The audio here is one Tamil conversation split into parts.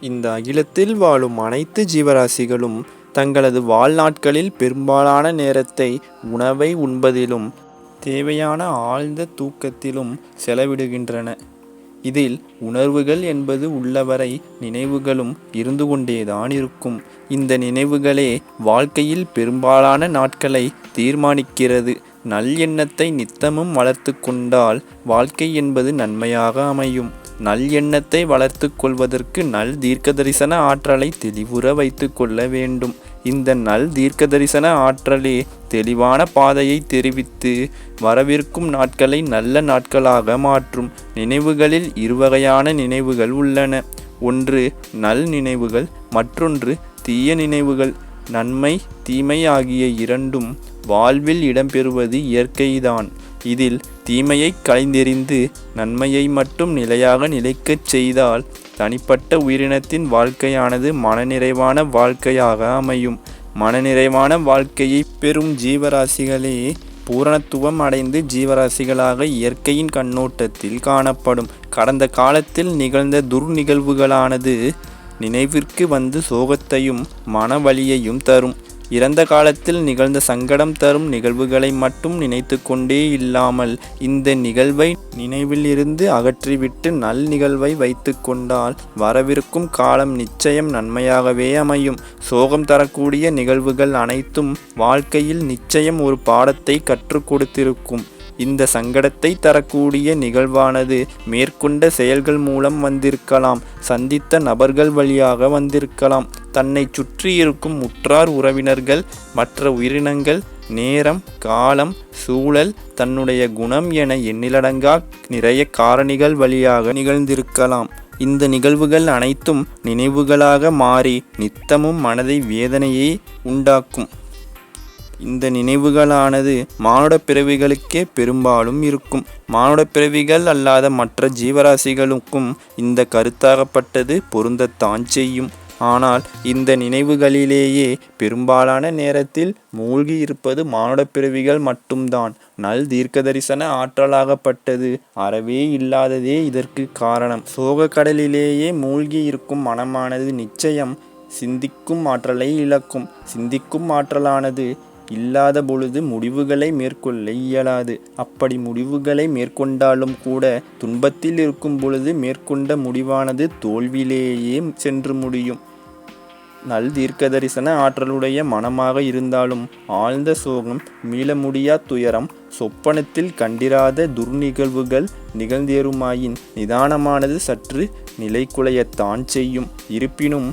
இந்த அகிலத்தில் வாழும் அனைத்து ஜீவராசிகளும் தங்களது வாழ்நாட்களில் பெரும்பாலான நேரத்தை உணவை உண்பதிலும் தேவையான ஆழ்ந்த தூக்கத்திலும் செலவிடுகின்றன. இதில் உணர்வுகள் என்பது உள்ளவரை நினைவுகளும் இருந்து கொண்டேதான் இருக்கும். இந்த நினைவுகளே வாழ்க்கையில் பெரும்பாலான நாட்களை தீர்மானிக்கிறது. நல்லெண்ணத்தை நித்தமும் வளர்த்து கொண்டால் வாழ்க்கை என்பது நன்மையாக அமையும். நல்லெண்ணத்தை வளர்த்து கொள்வதற்கு நல் தீர்க்கதரிசன ஆற்றலை தெளிவுற வைத்து கொள்ள வேண்டும். இந்த நல் தீர்க்கதரிசன ஆற்றலே தெளிவான பாதையை தெரிவித்து வரவிருக்கும் நாட்களை நல்ல நாட்களாக மாற்றும். நினைவுகளில் இருவகையான நினைவுகள் உள்ளன. ஒன்று நல் நினைவுகள் மற்றொன்று தீய நினைவுகள். நன்மை தீமை ஆகிய இரண்டும் வாழ்வில் இடம்பெறுவது இயற்கைதான். இதில் தீமையை களைந்தெறிந்து நன்மையை மட்டும் நிலையாக நிலைக்கச் செய்தால் தனிப்பட்ட உயிரினத்தின் வாழ்க்கையானது மனநிறைவான வாழ்க்கையாக அமையும். மனநிறைவான வாழ்க்கையை பெறும் ஜீவராசிகளே பூரணத்துவம் அடைந்து ஜீவராசிகளாக இயற்கையின் கண்ணோட்டத்தில் காணப்படும். கடந்த காலத்தில் நிகழ்ந்த துர்நிகழ்வுகளானது நினைவிற்கு வந்து சோகத்தையும் மனவலியையும் தரும். இறந்த காலத்தில் நிகழ்ந்த சங்கடம் தரும் நிகழ்வுகளை மட்டும் நினைத்து கொண்டே இல்லாமல் இந்த நிகழ்வை நினைவிலிருந்து அகற்றிவிட்டு நல் நிகழ்வை வைத்து கொண்டால் வரவிருக்கும் காலம் நிச்சயம் நன்மையாகவே அமையும். சோகம் தரக்கூடிய நிகழ்வுகள் அனைத்தும் வாழ்க்கையில் நிச்சயம் ஒரு பாடத்தை கற்றுக் கொடுத்திருக்கும். இந்த சங்கடத்தை தரக்கூடிய நிகழ்வானது மேற்கொண்ட செயல்கள் மூலம் வந்திருக்கலாம். சந்தித்த நபர்கள் வழியாக வந்திருக்கலாம். தன்னைச் சுற்றியிருக்கும் உற்றார் உறவினர்கள் மற்ற உயிரினங்கள் நேரம் காலம் சூழல் தன்னுடைய குணம் என எண்ணிலடங்கா நிறைய காரணிகள் வழியாக நிகழ்ந்திருக்கலாம். இந்த நிகழ்வுகள் அனைத்தும் நினைவுகளாக மாறி நித்தமும் மனதை வேதனையை உண்டாக்கும். இந்த நினைவுகளானது மானுட பிறவிகளுக்கே பெரும்பாலும் இருக்கும். மானுட பிறவிகள் அல்லாத மற்ற ஜீவராசிகளுக்கும் இந்த கருத்தாகப்பட்டது பொருந்தத்தான் செய்யும். ஆனால் இந்த நினைவுகளிலேயே பெரும்பாலான நேரத்தில் மூழ்கி இருப்பது மானுட பிறவிகள் மட்டும்தான். நல் தீர்க்கதரிசன ஆற்றலாகப்பட்டது அறவே இல்லாததே இதற்கு காரணம். சோக கடலிலேயே மூழ்கி இருக்கும் மனமானது நிச்சயம் சிந்திக்கும் ஆற்றலை இழக்கும். சிந்திக்கும் ஆற்றலானது இல்லாத பொழுது முடிவுகளை மேற்கொள்ள இயலாது. அப்படி முடிவுகளை மேற்கொண்டாலும் கூட துன்பத்தில் இருக்கும் பொழுது மேற்கொண்ட முடிவானது தோல்வியிலேயே சென்று முடியும். நல் தீர்க்கதரிசன ஆற்றலுடைய மனமாக இருந்தாலும் ஆழ்ந்த சோகம் மீளமுடியா துயரம் சொப்பனத்தில் கண்டிராத துர்நிகழ்வுகள் நிகழ்ந்தேறுமாயின் நிதானமானது சற்று நிலைக்குலையத்தான் செய்யும். இருப்பினும்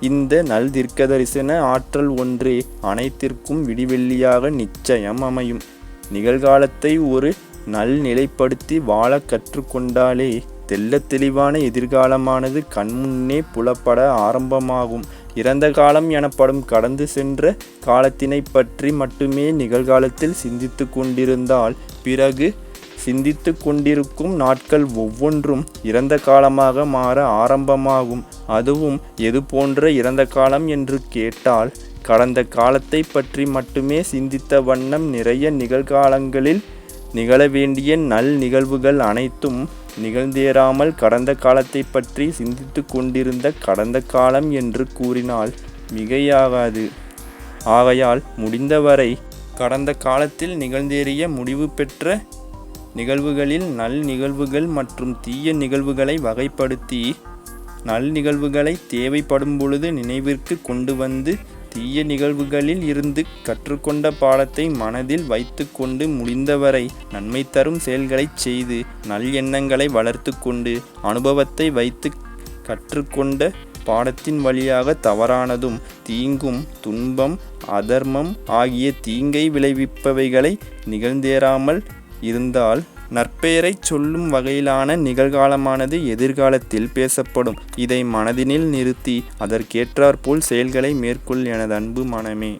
இந்த நல்திர்க்கதரிசன ஆற்றல் ஒன்றே அனைத்திற்கும் விடிவெள்ளியாக நிச்சயம் அமையும். நிகழ்காலத்தை ஒரு நல் நிலைப்படுத்தி வாழ கற்றுக்கொண்டாலே தெள்ளத் தெளிவான எதிர்காலமானது கண்முன்னே புலப்பட ஆரம்பமாகும். இறந்த காலம் எனப்படும் கடந்து சென்ற காலத்தினை பற்றி மட்டுமே நிகழ்காலத்தில் சிந்தித்து கொண்டிருந்தால் பிறகு சிந்தித்து கொண்டிருக்கும் நாட்கள் ஒவ்வொன்றும் இறந்த காலமாக மாற ஆரம்பமாகும். அதுவும் எது போன்ற இறந்த காலம் என்று கேட்டால் கடந்த காலத்தைப் பற்றி மட்டுமே சிந்தித்த வண்ணம் நிறைய நிகழ்காலங்களில் நிகழ வேண்டிய நல் நிகழ்வுகள் அனைத்தும் நிகழ்ந்தேறாமல் கடந்த காலத்தை பற்றி சிந்தித்து கொண்டிருந்த கடந்த காலம் என்று கூறினால் மிகையாகாது. ஆகையால் முடிந்தவரை கடந்த காலத்தில் நிகழ்ந்தேறிய முடிவு பெற்ற நிகழ்வுகளில் நல் நிகழ்வுகள் மற்றும் தீய நிகழ்வுகளை வகைப்படுத்தி நல் நிகழ்வுகளை தேவைப்படும் பொழுது நினைவிற்கு கொண்டு வந்து தீய நிகழ்வுகளில் இருந்து கற்றுக்கொண்ட பாடத்தை மனதில் வைத்துக்கொண்டு முடிந்தவரை நன்மை தரும் செயல்களைச் செய்து நல் எண்ணங்களை வளர்த்து கொண்டு அனுபவத்தை வைத்து கற்றுக்கொண்ட பாடத்தின் வழியாக தவறானதும் தீங்கும் துன்பம் அதர்மம் ஆகிய தீங்கை விளைவிப்பவைகளை நிகழ்ந்தேறாமல் இருந்தால் நற்பெயரைச் சொல்லும் வகையிலான நிகழ்காலமானது எதிர்காலத்தில் பேசப்படும். இதை மனதினில் நிறுத்தி அதற்கேற்றாற்போல் செயல்களை மேற்கொள் எனது அன்பு மனமே.